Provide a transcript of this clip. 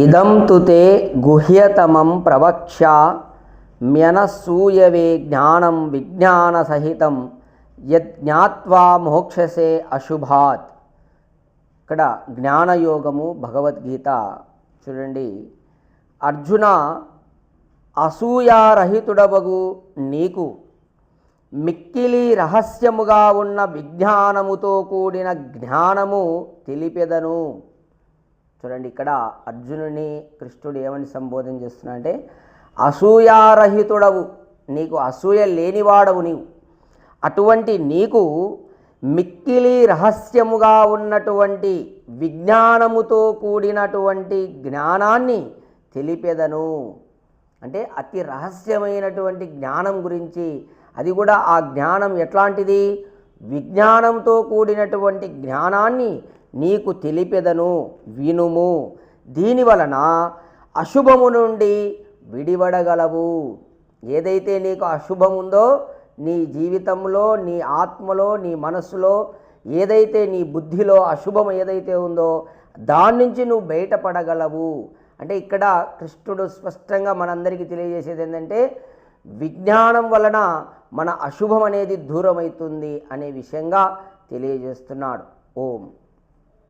ఇదం తుతే గుహ్యతమం ప్రవక్ష్య మ్యనసూయవే జ్ఞానం విజ్ఞాన సహితం యజ్ఞాత్వా మోక్షసే అశుభాత్. ఇక్కడ జ్ఞానయోగము భగవద్గీత చూడండి. అర్జున అసూయారహితుడవగు నీకు మిక్కిలి రహస్యముగా ఉన్న విజ్ఞానముతో కూడిన జ్ఞానము తెలిపెదను. చూడండి ఇక్కడ అర్జునుని కృష్ణుడు ఏమని సంబోధన చేస్తున్నా అంటే అసూయారహితుడవు నీకు అసూయ లేనివాడవు నీవు. అటువంటి నీకు మిక్కిలి రహస్యముగా ఉన్నటువంటి విజ్ఞానముతో కూడినటువంటి జ్ఞానాన్ని తెలిపెదను. అంటే అతి రహస్యమైనటువంటి జ్ఞానం గురించి అది కూడా ఆ జ్ఞానం ఎట్లాంటిది? విజ్ఞానంతో కూడినటువంటి జ్ఞానాన్ని నీకు తెలిపెదను వినుము. దీని వలన అశుభము నుండి విడివడగలవు. ఏదైతే నీకు అశుభం ఉందో నీ జీవితంలో నీ ఆత్మలో నీ మనస్సులో ఏదైతే నీ బుద్ధిలో అశుభం ఏదైతే ఉందో దాని నుంచి నువ్వు బయటపడగలవు. అంటే ఇక్కడ కృష్ణుడు స్పష్టంగా మనందరికీ తెలియజేసేది ఏంటంటే విజ్ఞానం వలన మన అశుభం అనేది దూరమవుతుంది అనే విషయంగా తెలియజేస్తున్నాడు. ఓం.